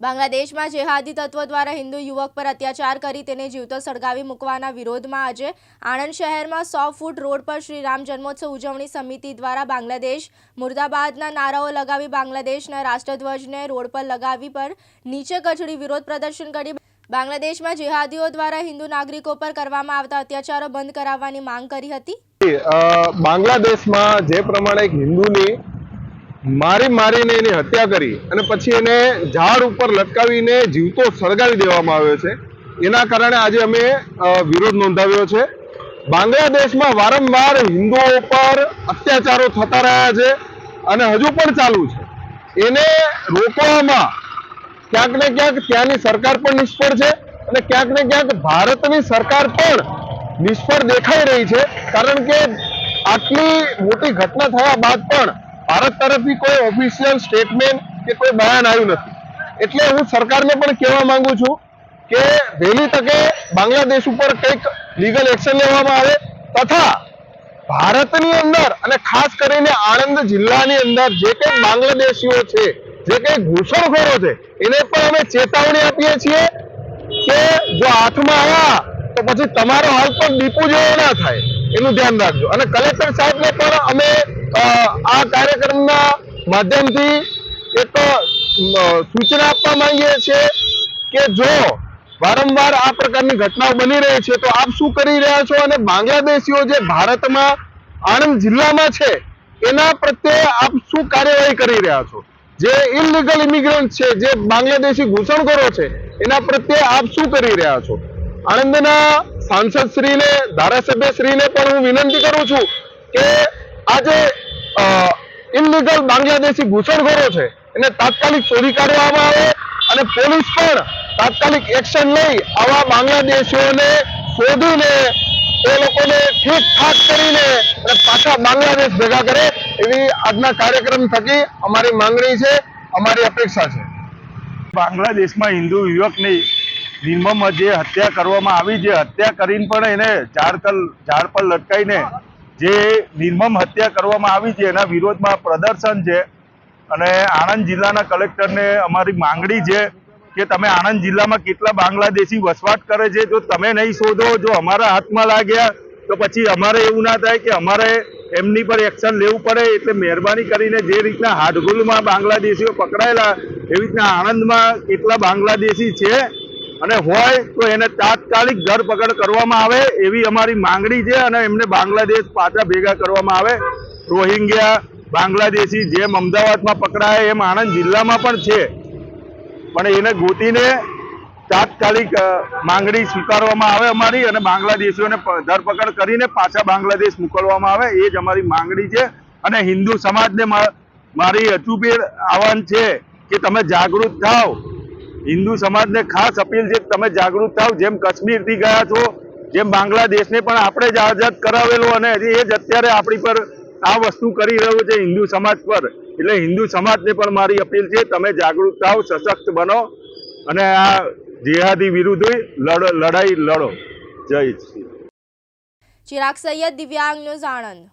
બાંગ્લાદેશમાં જેહાદી તત્વો દ્વારા હિન્દુ યુવક પર અત્યાચાર કરી તેને જીવતો સળગાવી મૂકવાના વિરોધમાં આજે આણંદ શહેરમાં સો ફૂટ રોડ પર શ્રી રામ જન્મોત્સવ ઉજવણી સમિતિ દ્વારા બાંગ્લાદેશ મુર્દાબાદના નારાઓ લગાવી બાંગ્લાદેશના રાષ્ટ્રધ્વજને રોડ પર લગાવી પર નીચે કચડી વિરોધ પ્રદર્શન કરી. બાંગ્લાદેશમાં જેહાદીઓ દ્વારા હિન્દુ નાગરિકો પર કરવામાં આવતા અત્યાચારો બંધ કરાવવાની માંગ કરી હતી. બાંગ્લાદેશમાં જે પ્રમાણે હિન્દુની મારી મારીને એની હત્યા કરી અને પછી એને ઝાડ ઉપર લટકાવીને જીવતો સળગાવી દેવામાં આવ્યો છે. એના કારણે આજે અમે વિરોધ નોંધાવ્યો છે. બાંગ્લાદેશમાં વારંવાર હિન્દુઓ પર અત્યાચારો થતા રહ્યા છે અને હજુ પણ ચાલુ છે. એને રોકવામાં ક્યાંક ને ક્યાંક ત્યાંની સરકાર પણ નિષ્ફળ છે અને ક્યાંક ને ક્યાંક ભારતની સરકાર પણ નિષ્ફળ દેખાઈ રહી છે. કારણ કે આટલી મોટી ઘટના થયા બાદ પણ ભારત તરફથી કોઈ ઓફિશિયલ સ્ટેટમેન્ટ કે કોઈ બયાન આવ્યું નથી. એટલે હું સરકારને પણ કહેવા માંગુ છું કે વહેલી તકે બાંગ્લાદેશ ઉપર કંઈક લીગલ એક્શન લેવામાં આવે તથા ભારતની અંદર અને ખાસ કરીને આણંદ જિલ્લાની અંદર જે કંઈ બાંગ્લાદેશીઓ છે, જે કંઈ ઘૂસણખોરો છે, એને પણ અમે ચેતવણી આપીએ છીએ કે જો હાથમાં આવ્યા તો પછી તમારો હાલ પણ દીપુ જેવો ના થાય. એનું ધ્યાન રાખજો. અને કલેક્ટર સાહેબને પણ અમે આ કાર્યક્રમના માધ્યમથી એક સૂચના આપવા માંગીએ છીએ કે જો વારંવાર આ પ્રકારની ઘટનાઓ બની રહી છે, તો આપ શું કરી રહ્યા છો? અને બાંગ્લાદેશીઓ જે ભારતમાં, આણંદ જિલ્લામાં છે, એના પ્રત્યે આપ શું કાર્યવાહી કરી રહ્યા છો? જે ઇલીગલ ઇમિગ્રન્ટ છે, જે બાંગ્લાદેશી ઘૂસણખોરો છે, એના પ્રત્યે આપ શું કરી રહ્યા છો? આણંદના સાંસદ શ્રીને, ધારાસભ્ય શ્રીને પણ હું વિનંતી કરું છું કે આ જે ઇનલીગલ બાંગ્લાદેશી ઘૂસણખોરો છે, એને તાત્કાલિક શોધી કાઢવામાં આવે અને પોલીસ પણ તાત્કાલિક એક્શન લઈ આવા બાંગ્લાદેશીઓને શોધીને એ લોકોને ઠીક ઠાક કરીને અને પાછા બાંગ્લાદેશ ભેગા કરે એવી આજના કાર્યક્રમ થકી અમારી માંગણી છે, અમારી અપેક્ષા છે. બાંગ્લાદેશમાં હિન્દુ યુવકની નિર્મમ જે હત્યા કરવામાં આવી, જે હત્યા કરીને પણ એને ઝાડ પર ઝાડ પર લટકાઈને જે નિર્મમ હત્યા કરવામાં આવી છે, એના વિરોધમાં પ્રદર્શન છે. અને આણંદ જિલ્લાના કલેક્ટરને અમારી માંગણી છે કે તમે આણંદ જિલ્લામાં કેટલા બાંગ્લાદેશી વસવાટ કરે છે, જો તમે નહીં શોધો, જો અમારા હાથમાં લાગ્યા, તો પછી અમારે એવું ના થાય કે અમારે એમની પર એક્શન લેવું પડે. એટલે મહેરબાની કરીને જે રીતના હાડગુલમાં બાંગ્લાદેશીઓ પકડાયેલા, એવી રીતના આણંદમાં કેટલા બાંગ્લાદેશી છે અને હોય તો એને તાત્કાલિક ધરપકડ કરવામાં આવે એવી અમારી માંગણી છે અને એમને બાંગ્લાદેશ પાછા ભેગા કરવામાં આવે. રોહિંગ્યા બાંગ્લાદેશી જેમ અમદાવાદમાં પકડાય એમ આણંદ જિલ્લામાં પણ છે. પણ એને ગોતીને તાત્કાલિક માંગણી સ્વીકારવામાં આવે અમારી અને બાંગ્લાદેશીઓને ધરપકડ કરીને પાછા બાંગ્લાદેશ મોકલવામાં આવે એ જ અમારી માંગણી છે. અને હિન્દુ સમાજને મારી બી આહવાન છે કે તમે જાગૃત થાઓ હિન્દુ સમાજને ખાસ અપીલ છે તમે જાગૃત થાવ. જેમ કાશ્મીરથી ગયા છો, જેમ બાંગ્લાદેશને પણ આપણે જ આઝાદ કરાવેલો અને એ જ અત્યારે આપણી પર આ વસ્તુ કરી રહ્યો છે હિન્દુ સમાજ પર. એટલે હિન્દુ સમાજને પણ મારી અપીલ છે, તમે જાગૃત થાવ, સશક્ત બનો અને આ જેહાદી વિરુદ્ધ લડ, લડાઈ લડો. જય શ્રી ચિરાગ સૈયદ દિવ્યાંગ આણંદ.